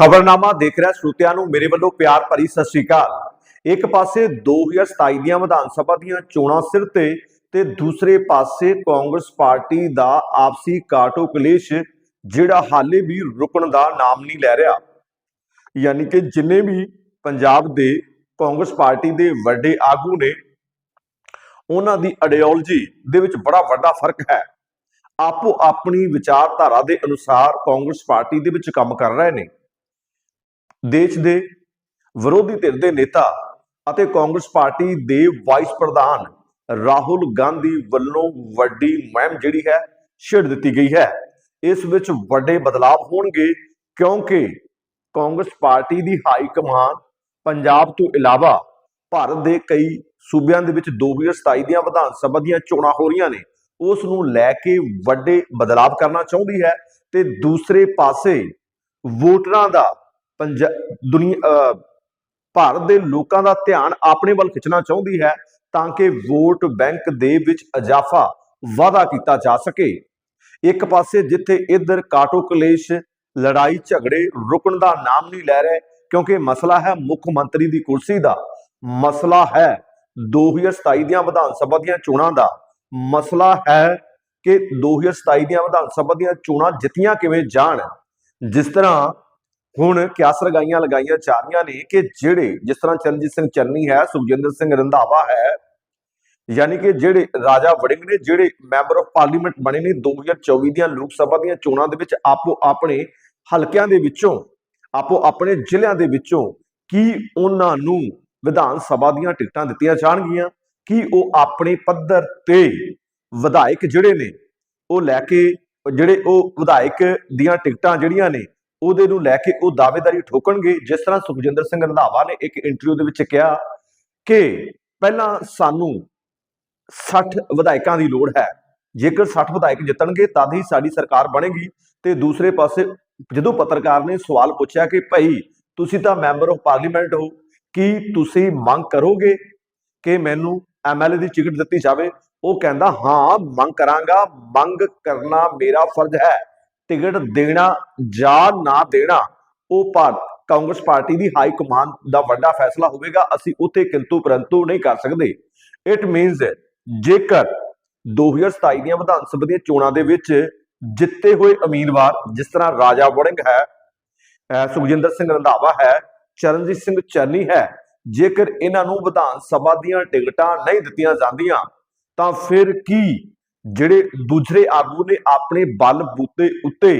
ਖਬਰਨਾਮਾ ਦੇਖ ਰਿਹਾ ਸਰੋਤਿਆਂ ਨੂੰ ਮੇਰੇ ਵੱਲੋਂ ਪਿਆਰ ਭਰੀ ਸਤਿ ਸ੍ਰੀ ਅਕਾਲ। ਇੱਕ ਪਾਸੇ 2027 ਦੀਆਂ ਵਿਧਾਨ ਸਭਾ ਦੀਆਂ ਚੋਣਾਂ ਸਿਰ ਤੇ ਤੇ ਦੂਸਰੇ ਪਾਸੇ ਕਾਂਗਰਸ ਪਾਰਟੀ ਦਾ ਆਪਸੀ ਕਾਟੋ ਕਲੇਸ਼, ਜਿਹੜਾ ਹਾਲੇ ਵੀ ਰੁਕਣ ਦਾ ਨਾਮ ਨਹੀਂ ਲੈ ਰਿਹਾ। ਯਾਨੀ ਕਿ ਜਿੰਨੇ ਵੀ ਪੰਜਾਬ ਦੇ ਕਾਂਗਰਸ ਪਾਰਟੀ ਦੇ ਵੱਡੇ ਆਗੂ ਨੇ, ਉਹਨਾਂ ਦੀ ਆਈਡੀਓਲੋਜੀ ਦੇ ਵਿੱਚ ਬੜਾ ਵੱਡਾ ਫ਼ਰਕ ਹੈ। ਆਪੋ ਆਪਣੀ ਵਿਚਾਰਧਾਰਾ ਦੇ ਅਨੁਸਾਰ ਕਾਂਗਰਸ ਪਾਰਟੀ ਦੇ ਵਿੱਚ ਕੰਮ ਕਰ ਰਹੇ ਨੇ। ਦੇਸ਼ ਦੇ ਵਿਰੋਧੀ ਧਿਰ ਦੇ ਨੇਤਾ ਅਤੇ ਕਾਂਗਰਸ ਪਾਰਟੀ ਦੇ ਵਾਈਸ ਪ੍ਰਧਾਨ ਰਾਹੁਲ ਗਾਂਧੀ ਵੱਲੋਂ ਵੱਡੀ ਮੁਹਿੰਮ ਜਿਹੜੀ ਹੈ, ਛੇੜ ਦਿੱਤੀ ਗਈ ਹੈ। ਇਸ ਵਿੱਚ ਵੱਡੇ ਬਦਲਾਅ ਹੋਣਗੇ ਕਿਉਂਕਿ ਕਾਂਗਰਸ ਪਾਰਟੀ ਦੀ ਹਾਈ ਕਮਾਨ ਪੰਜਾਬ ਤੋਂ ਇਲਾਵਾ ਭਾਰਤ ਦੇ ਕਈ ਸੂਬਿਆਂ ਦੇ ਵਿੱਚ 2027 ਦੀਆਂ ਵਿਧਾਨ ਸਭਾ ਦੀਆਂ ਚੋਣਾਂ ਹੋ ਰਹੀਆਂ ਨੇ, ਉਸ ਨੂੰ ਲੈ ਕੇ ਵੱਡੇ ਬਦਲਾਅ ਕਰਨਾ ਚਾਹੁੰਦੀ ਹੈ ਤੇ ਦੂਸਰੇ ਪਾਸੇ ਵੋਟਰਾਂ ਦਾ ਪੰਜਾ, ਦੁਨੀਆ ਭਾਰਤ ਦੇ ਲੋਕਾਂ ਦਾ ਧਿਆਨ ਆਪਣੇ ਵੱਲ ਖਿੱਚਣਾ ਚਾਹੁੰਦੀ ਹੈ ਤਾਂ ਕਿ ਵੋਟ ਬੈਂਕ ਦੇ ਵਿੱਚ ਇਜ਼ਾਫਾ ਵਾਧਾ ਕੀਤਾ ਜਾ ਸਕੇ। ਇੱਕ ਪਾਸੇ ਜਿੱਥੇ ਇੱਧਰ ਕਾਟੋ ਕਲੇਸ਼ ਲੜਾਈ ਝਗੜੇ ਰੁਕਣ ਦਾ ਨਾਮ ਨਹੀਂ ਲੈ ਰਹੇ ਕਿਉਂਕਿ ਮਸਲਾ ਹੈ ਮੁੱਖ ਮੰਤਰੀ ਦੀ ਕੁਰਸੀ ਦਾ। ਮਸਲਾ ਹੈ 2027 ਦੀਆਂ ਵਿਧਾਨ ਸਭਾ ਦੀਆਂ ਚੋਣਾਂ ਦਾ। ਮਸਲਾ ਹੈ ਕਿ 2027 ਦੀਆਂ ਵਿਧਾਨ ਸਭਾ ਦੀਆਂ ਚੋਣਾਂ ਜਿੱਤੀਆਂ ਕਿਵੇਂ ਜਾਣ। ਜਿਸ ਤਰ੍ਹਾਂ ਹੁਣ ਕਿਆਸ ਲਗਾਈਆਂ ਲਗਾਈਆਂ ਜਾ ਰਹੀਆਂ ਨੇ ਕਿ ਜਿਹੜੇ ਜਿਸ ਤਰ੍ਹਾਂ ਚਰਨਜੀਤ ਸਿੰਘ ਚੰਨੀ ਹੈ, ਸੁਖਜਿੰਦਰ ਸਿੰਘ ਰੰਧਾਵਾ ਹੈ, ਯਾਨੀ ਕਿ ਜਿਹੜੇ ਰਾਜਾ ਵੜਿੰਗ ਨੇ, ਜਿਹੜੇ ਮੈਂਬਰ ਆਫ ਪਾਰਲੀਮੈਂਟ ਬਣੇ ਨੇ 2024 ਦੀਆਂ ਲੋਕ ਸਭਾ ਦੀਆਂ ਚੋਣਾਂ ਦੇ ਵਿੱਚ ਆਪੋ ਆਪਣੇ ਹਲਕਿਆਂ ਦੇ ਵਿੱਚੋਂ, ਆਪੋ ਆਪਣੇ ਜ਼ਿਲ੍ਹਿਆਂ ਦੇ ਵਿੱਚੋਂ ਕੀ ਉਹਨਾਂ ਨੂੰ ਵਿਧਾਨ ਸਭਾ ਦੀਆਂ ਟਿਕਟਾਂ ਦਿੱਤੀਆਂ ਜਾਣਗੀਆਂ, ਕੀ ਉਹ ਆਪਣੇ ਪੱਧਰ ਤੇ ਵਿਧਾਇਕ ਜਿਹੜੇ ਨੇ, ਉਹ ਲੈ ਕੇ ਜਿਹੜੇ ਉਹ ਵਿਧਾਇਕ ਦੀਆਂ ਟਿਕਟਾਂ ਜਿਹੜੀਆਂ ਨੇ ਉਹਦੇ ਨੂੰ ਲੈ ਕੇ ਉਹ ਦਾਅਵੇਦਾਰੀ ਠੋਕਣਗੇ, ਜਿਸ ਤਰ੍ਹਾਂ ਸੁਖਜਿੰਦਰ ਸਿੰਘ ਰੰਧਾਵਾ ਨੇ ਇੱਕ ਇੰਟਰਵਿਊ ਦੇ ਵਿੱਚ ਕਿਹਾ ਕਿ ਪਹਿਲਾਂ ਸਾਨੂੰ 60 ਵਿਧਾਇਕਾਂ ਦੀ ਲੋੜ ਹੈ। ਜੇਕਰ 60 ਵਿਧਾਇਕ ਜਿੱਤਣਗੇ ਤਦ ਹੀ ਸਾਡੀ ਸਰਕਾਰ ਬਣੇਗੀ। ਤੇ ਦੂਸਰੇ ਪਾਸੇ ਜਦੋਂ ਪੱਤਰਕਾਰ ਨੇ ਸਵਾਲ ਪੁੱਛਿਆ ਕਿ ਭਾਈ ਤੁਸੀਂ ਤਾਂ ਮੈਂਬਰ ਆਫ ਪਾਰਲੀਮੈਂਟ ਹੋ, ਕੀ ਤੁਸੀਂ ਮੰਗ ਕਰੋਗੇ ਕਿ ਮੈਨੂੰ ਐਮਐਲਏ ਦੀ ਟਿਕਟ ਦਿੱਤੀ ਜਾਵੇ? ਉਹ ਕਹਿੰਦਾ, ਹਾਂ, ਮੰਗ ਕਰਾਂਗਾ। ਮੰਗ ਕਰਨਾ ਮੇਰਾ ਫਰਜ਼ ਹੈ। ਟਿਕਟ ਦੇਣਾ ਜਾਂ ਨਾ ਦੇਣਾ, ਉਹ ਭਾਰਤ ਕਾਂਗਰਸ ਪਾਰਟੀ ਦੀ ਹਾਈ ਕਮਾਂਡ ਦਾ ਵੱਡਾ ਫੈਸਲਾ ਹੋਵੇਗਾ, ਅਸੀਂ ਉੱਥੇ ਕਿੰਤੂ ਪਰੰਤੂ ਨਹੀਂ ਕਰ ਸਕਦੇ। ਇਟ ਮੀਨਸ ਜੇਕਰ 2027 ਦੀਆਂ ਵਿਧਾਨ ਸਭਾ ਦੀਆਂ ਚੋਣਾਂ ਦੇ ਵਿੱਚ ਜਿੱਤੇ ਹੋਏ ਉਮੀਦਵਾਰ ਜਿਸ ਤਰ੍ਹਾਂ ਰਾਜਾ ਵੜਿੰਗ ਹੈ ਸੁਖਜਿੰਦਰ ਸਿੰਘ ਰੰਧਾਵਾ ਹੈ, ਚਰਨਜੀਤ ਸਿੰਘ ਚੰਨੀ ਹੈ, ਜੇਕਰ ਇਹਨਾਂ ਨੂੰ ਵਿਧਾਨ ਸਭਾ ਦੀਆਂ ਟਿਕਟਾਂ ਨਹੀਂ ਦਿੱਤੀਆਂ ਜਾਂਦੀਆਂ, ਤਾਂ ਫਿਰ ਕੀ ਜਿਹੜੇ ਦੂਸਰੇ ਆਗੂ ਨੇ ਆਪਣੇ ਬਲ ਬੂਤੇ ਉੱਤੇ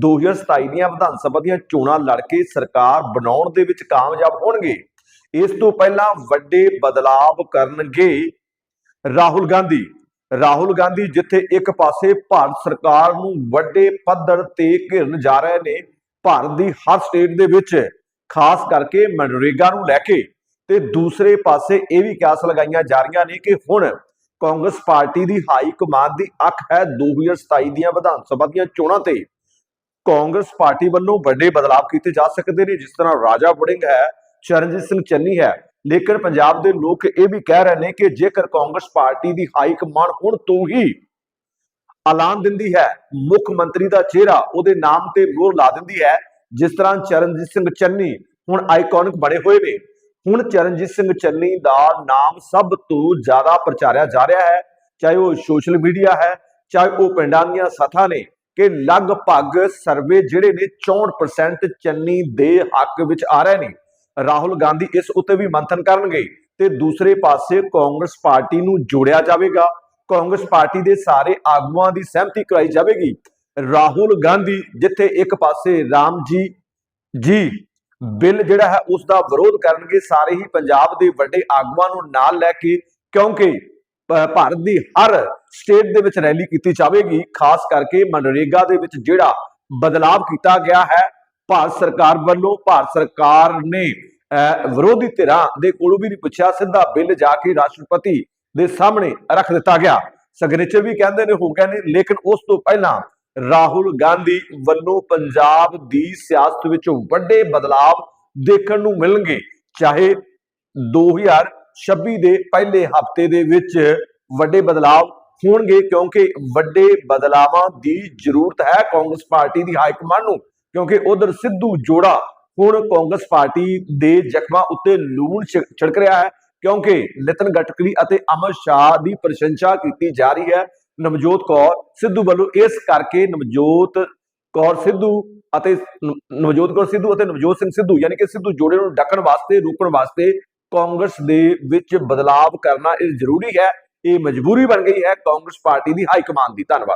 2027 ਦੀਆਂ ਵਿਧਾਨ ਸਭਾ ਦੀਆਂ ਚੋਣਾਂ ਲੜ ਕੇ ਸਰਕਾਰ ਬਣਾਉਣ ਦੇ ਵਿੱਚ ਕਾਮਯਾਬ ਹੋਣਗੇ। ਇਸ ਤੋਂ ਪਹਿਲਾਂ ਵੱਡੇ ਬਦਲਾਵ ਕਰਨਗੇ ਰਾਹੁਲ ਗਾਂਧੀ। ਰਾਹੁਲ ਗਾਂਧੀ ਜਿੱਥੇ ਇੱਕ ਪਾਸੇ ਭਾਰਤ ਸਰਕਾਰ ਨੂੰ ਵੱਡੇ ਪੱਧਰ ਤੇ ਘਿਰਨ ਜਾ ਰਹੇ ਨੇ, ਭਾਰਤ ਦੀ ਹਰ ਸਟੇਟ ਦੇ ਵਿੱਚ, ਖਾਸ ਕਰਕੇ ਮਨਰੇਗਾ ਨੂੰ ਲੈ ਕੇ ਤੇ ਦੂਸਰੇ ਪਾਸੇ ਇਹ ਵੀ ਕਿਆਸ ਲਗਾਈਆਂ ਜਾ ਰਹੀਆਂ ਨੇ ਕਿ ਹੁਣ ਕਾਂਗਰਸ ਪਾਰਟੀ ਦੀ ਹਾਈ ਕਮਾਂਡ ਦੀ ਅੱਖ ਹੈ 2027 ਦੀਆਂ ਵਿਧਾਨ ਸਭਾ ਦੀਆਂ ਚੋਣਾਂ ਤੇ। ਕਾਂਗਰਸ ਪਾਰਟੀ ਵੱਲੋਂ ਵੱਡੇ ਬਦਲਾਅ ਕੀਤੇ ਜਾ ਸਕਦੇ ਨੇ, ਜਿਸ ਤਰ੍ਹਾਂ ਰਾਜਾ ਵੜਿੰਗ ਹੈ, ਚਰਨਜੀਤ ਸਿੰਘ ਚੰਨੀ ਹੈ। ਲੇਕਿਨ ਪੰਜਾਬ ਦੇ ਲੋਕ ਇਹ ਵੀ ਕਹਿ ਰਹੇ ਨੇ ਕਿ ਜੇਕਰ ਕਾਂਗਰਸ ਪਾਰਟੀ ਦੀ ਹਾਈ ਕਮਾਂਡ ਹੁਣ ਤੋਂ ਹੀ ਐਲਾਨ ਦਿੰਦੀ ਹੈ, ਮੁੱਖ ਮੰਤਰੀ ਦਾ ਚਿਹਰਾ ਉਹਦੇ ਨਾਮ ਤੇ ਮੋਹਰ ਲਾ ਦਿੰਦੀ ਹੈ, ਜਿਸ ਤਰ੍ਹਾਂ ਚਰਨਜੀਤ ਸਿੰਘ ਚੰਨੀ ਹੁਣ ਆਈਕੋਨਿਕ ਬਣੇ ਹੋਏ ਨੇ। ਹੁਣ ਚਰਨਜੀਤ ਸਿੰਘ ਚੰਨੀ ਦਾ ਨਾਮ ਸਭ ਤੋਂ ਜ਼ਿਆਦਾ ਪ੍ਰਚਾਰਿਆ ਜਾ ਰਿਹਾ ਹੈ। ਚਾਹੇ ਉਹ ਸੋਸ਼ਲ ਮੀਡੀਆ ਹੈ, ਚਾਹੇ ਉਹ ਪਿੰਡਾਂ ਦੀਆਂ ਸਥਾ ਨੇ ਕਿ ਲਗਭਗ ਸਰਵੇ ਜਿਹੜੇ ਨੇ 64% ਚੰਨੀ ਦੇ ਹੱਕ ਵਿੱਚ ਆ ਰਹੇ ਨੇ। ਰਾਹੁਲ ਗਾਂਧੀ ਇਸ ਉੱਤੇ ਵੀ ਮੰਥਨ ਕਰਨਗੇ ਤੇ ਦੂਸਰੇ ਪਾਸੇ ਕਾਂਗਰਸ ਪਾਰਟੀ ਨੂੰ ਜੋੜਿਆ ਜਾਵੇਗਾ। ਕਾਂਗਰਸ ਪਾਰਟੀ ਦੇ ਸਾਰੇ ਆਗੂਆਂ ਦੀ ਸਹਿਮਤੀ ਕਰਾਈ ਜਾਵੇਗੀ। ਰਾਹੁਲ ਗਾਂਧੀ ਜਿੱਥੇ ਇੱਕ ਪਾਸੇ ਰਾਮ ਜੀ ਜੀ ਬਿੱਲ ਜਿਹੜਾ ਹੈ ਉਸ ਦਾ ਵਿਰੋਧ ਕਰਨਗੇ। ਸਾਰੇ ਹੀ ਪੰਜਾਬ ਦੇ ਵੱਡੇ ਆਗੂਆਂ ਨੂੰ ਨਾਲ ਲੈ ਕੇ ਕਿਉਂਕਿ ਭਾਰਤ ਦੀ ਹਰ ਸਟੇਟ ਦੇ ਵਿੱਚ ਰੈਲੀ ਕੀਤੀ ਜਾਵੇਗੀ। ਖਾਸ ਕਰਕੇ ਮਨਰੇਗਾ ਦੇ ਵਿੱਚ ਜਿਹੜਾ ਬਦਲਾਵ ਕੀਤਾ ਗਿਆ ਹੈ ਭਾਰਤ ਸਰਕਾਰ ਵੱਲੋਂ। ਭਾਰਤ ਸਰਕਾਰ ਨੇ ਅਹ, ਵਿਰੋਧੀ ਧਿਰਾਂ ਦੇ ਕੋਲੋਂ ਵੀ ਨਹੀਂ ਪੁੱਛਿਆ। ਸਿੱਧਾ ਬਿੱਲ ਜਾ ਕੇ ਰਾਸ਼ਟਰਪਤੀ ਦੇ ਸਾਹਮਣੇ ਰੱਖ ਦਿੱਤਾ ਗਿਆ। ਸਿਗਨੇਚਰ ਵੀ ਕਹਿੰਦੇ ਨੇ ਹੋ ਗਏ ਨੇ ਲੇਕਿਨ ਉਸ ਤੋਂ ਪਹਿਲਾਂ ਰਾਹੁਲ ਗਾਂਧੀ ਵੱਲੋਂ ਪੰਜਾਬ ਦੀ ਸਿਆਸਤ ਵਿੱਚ ਵੱਡੇ ਬਦਲਾਅ ਦੇਖਣ ਨੂੰ ਮਿਲਣਗੇ। ਚਾਹੇ 2026 ਦੇ ਪਹਿਲੇ ਹਫ਼ਤੇ ਦੇ ਵਿੱਚ ਵੱਡੇ ਬਦਲਾਅ ਹੋਣਗੇ, ਕਿਉਂਕਿ ਵੱਡੇ ਬਦਲਾਵਾਂ ਦੀ ਜ਼ਰੂਰਤ ਹੈ ਕਾਂਗਰਸ ਪਾਰਟੀ ਦੀ ਹਾਈ ਕਮਾਂਡ ਨੂੰ, ਕਿਉਂਕਿ ਉਧਰ ਸਿੱਧੂ ਜੋੜਾ ਹੁਣ ਕਾਂਗਰਸ ਪਾਰਟੀ ਦੇ ਜ਼ਖਮਾਂ ਉੱਤੇ ਲੂਣ ਛਿ- ਛਿੜਕ ਰਿਹਾ ਹੈ, ਕਿਉਂਕਿ ਨਿਤਨ ਗਟਕਰੀ ਅਤੇ ਅਮਰ ਸ਼ਾਹ ਦੀ ਪ੍ਰਸ਼ੰਸਾ ਕੀਤੀ ਜਾ ਰਹੀ ਹੈ ਨਵਜੋਤ ਕੌਰ ਸਿੱਧੂ ਵੱਲੋਂ ਇਸ ਕਰਕੇ ਨਵਜੋਤ ਕੌਰ ਸਿੱਧੂ ਅਤੇ ਨਵਜੋਤ ਕੌਰ ਸਿੱਧੂ ਅਤੇ ਨਵਜੋਤ ਸਿੰਘ ਸਿੱਧੂ, ਯਾਨੀ ਕਿ ਸਿੱਧੂ ਜੋੜੇ ਨੂੰ ਡੱਕਣ ਵਾਸਤੇ, ਰੋਕਣ ਵਾਸਤੇ ਕਾਂਗਰਸ ਦੇ ਵਿੱਚ ਬਦਲਾਵ ਕਰਨਾ ਇਹ ਜ਼ਰੂਰੀ ਹੈ, ਇਹ ਮਜਬੂਰੀ ਬਣ ਗਈ ਹੈ ਕਾਂਗਰਸ ਪਾਰਟੀ ਦੀ ਹਾਈ ਕਮਾਂਡ ਦੀ। ਧੰਨਵਾਦ।